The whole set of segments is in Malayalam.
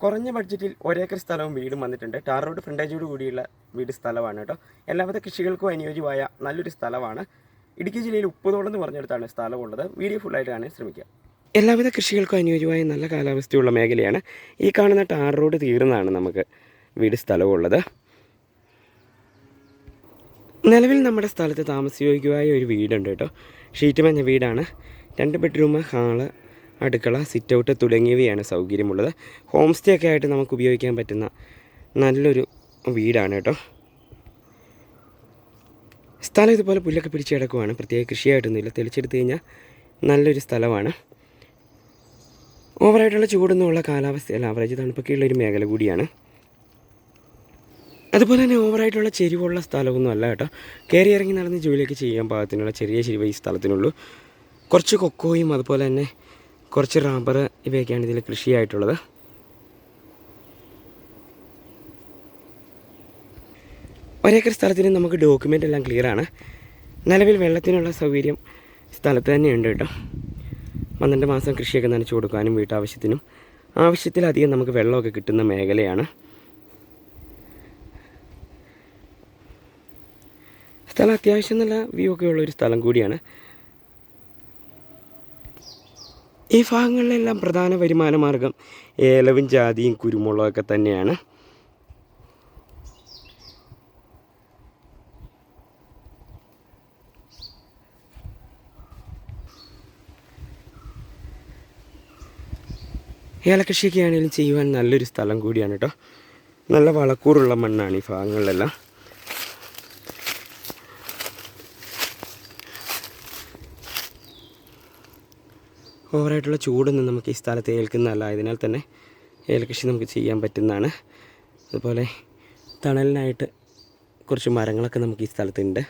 കുറഞ്ഞ ബഡ്ജറ്റിൽ ഒരേക്കർ സ്ഥലവും വീടും വന്നിട്ടുണ്ട്. ടാർ റോഡ് ഫ്രണ്ടേജോട് കൂടിയുള്ള വീട് സ്ഥലമാണ് കേട്ടോ. എല്ലാവിധ കൃഷികൾക്കും അനുയോജ്യമായ നല്ലൊരു സ്ഥലമാണ്. ഇടുക്കി ജില്ലയിൽ ഉപ്പുതോടം എന്ന് പറഞ്ഞെടുത്താണ് സ്ഥലമുള്ളത്. വീഡിയോ ഫുള്ളായിട്ട് കാണാൻ ശ്രമിക്കുക. എല്ലാവിധ കൃഷികൾക്കും അനുയോജ്യമായ നല്ല കാലാവസ്ഥയുള്ള മേഖലയാണ് ഈ കാണുന്ന ടാർ റോഡ് തീർന്നാണ് നമുക്ക് വീട് സ്ഥലമുള്ളത്. നിലവിൽ നമ്മുടെ സ്ഥലത്ത് താമസയോഗ്യമായ ഒരു വീടുണ്ട് കേട്ടോ. ഷീറ്റ് മഞ്ഞ വീടാണ്. രണ്ട് ബെഡ്റൂം ഹാൾ അടുക്കള സിറ്റ് ഔട്ട് തുടങ്ങിയവയാണ് സൗകര്യമുള്ളത്. ഹോം സ്റ്റേ ഒക്കെ ആയിട്ട് നമുക്ക് ഉപയോഗിക്കാൻ പറ്റുന്ന നല്ലൊരു വീടാണ് കേട്ടോ. സ്ഥലം ഇതുപോലെ പുല്ലൊക്കെ പിടിച്ച് കിടക്കുവാണ്. പ്രത്യേക കൃഷിയായിട്ടൊന്നുമില്ല തെളിച്ചെടുത്ത് കഴിഞ്ഞാൽ നല്ലൊരു സ്ഥലമാണ്. ഓവറായിട്ടുള്ള ചൂടൊന്നുമുള്ള കാലാവസ്ഥയല്ല. ആവറേജ് തണുപ്പൊക്കെയുള്ള ഒരു മേഖല കൂടിയാണ്. അതുപോലെ തന്നെ ഓവറായിട്ടുള്ള ചെരിവുള്ള സ്ഥലമൊന്നും അല്ല കേട്ടോ. കയറി ഇറങ്ങി നടന്ന് ജോലിയൊക്കെ ചെയ്യാൻ പാകത്തിനുള്ള ചെറിയ ചെരിവ് ഈ സ്ഥലത്തിനുള്ളൂ. കുറച്ച് കൊക്കോയും അതുപോലെ തന്നെ കുറച്ച് റബ്ബർ ഇവയൊക്കെയാണ് ഇതിൽ കൃഷിയായിട്ടുള്ളത്. ഒരേക്കർ സ്ഥലത്തിന് നമുക്ക് ഡോക്യുമെന്റ് എല്ലാം ക്ലിയർ ആണ്. നിലവിൽ വെള്ളത്തിനുള്ള സൗകര്യം സ്ഥലത്ത് തന്നെയുണ്ട് കേട്ടോ. പന്ത്രണ്ട് മാസം കൃഷിയൊക്കെ നനച്ചു കൊടുക്കാനും വീട്ടാവശ്യത്തിനും ആവശ്യത്തിലധികം നമുക്ക് വെള്ളമൊക്കെ കിട്ടുന്ന മേഖലയാണ്. സ്ഥലം അത്യാവശ്യം നല്ല വ്യൂ ഒക്കെ ഉള്ള ഒരു സ്ഥലം കൂടിയാണ്. ഈ ഭാഗങ്ങളിലെല്ലാം പ്രധാന വരുമാന മാർഗം ഏലവും ജാതിയും കുരുമുളകൊക്കെ തന്നെയാണ്. ഏലകൃഷിയൊക്കെ ആണെങ്കിലും ചെയ്യുവാൻ നല്ലൊരു സ്ഥലം കൂടിയാണ് കേട്ടോ നല്ല വളക്കൂറുള്ള മണ്ണാണ് ഈ ഭാഗങ്ങളിലെല്ലാം. ഓവറായിട്ടുള്ള ചൂടൊന്നും നമുക്ക് ഈ സ്ഥലത്ത് ഏൽക്കുന്നതല്ല. ആയതിനാൽ തന്നെ ഏലകൃഷി നമുക്ക് ചെയ്യാൻ പറ്റുന്നതാണ്. അതുപോലെ തണലിനായിട്ട് കുറച്ച് മരങ്ങളൊക്കെ നമുക്ക് ഈ സ്ഥലത്തുണ്ട്.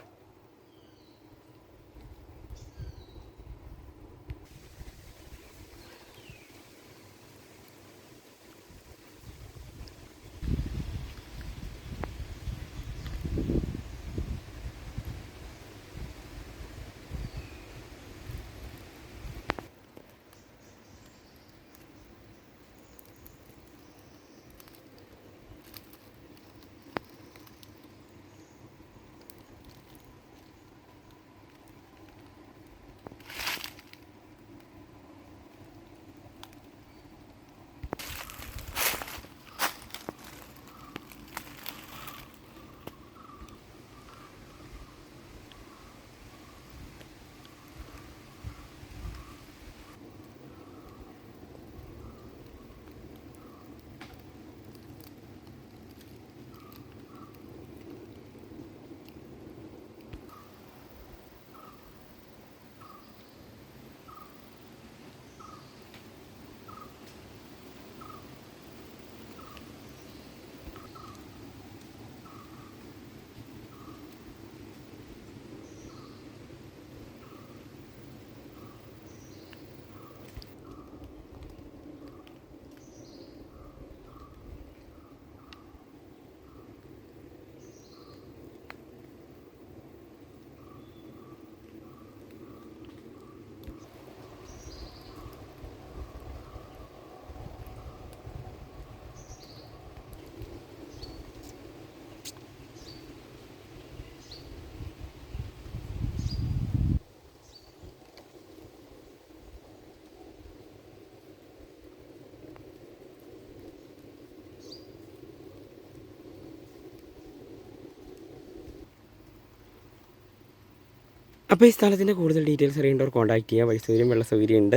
അപ്പോൾ ഈ സ്ഥലത്തിന്റെ കൂടുതൽ ഡീറ്റെയിൽസ് അറിയേണ്ടവർ കോൺടാക്ട് ചെയ്യുക വഴി സൗകര്യം വെള്ള സൗകര്യം ഉണ്ട്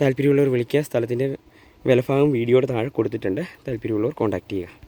താല്പര്യമുള്ളവർ വിളിക്കുക. സ്ഥലത്തിന്റെ വിലഭാഗം വീഡിയോയുടെ താഴെ കൊടുത്തിട്ടുണ്ട്. താല്പര്യമുള്ളവർ കോൺടാക്ട് ചെയ്യുക.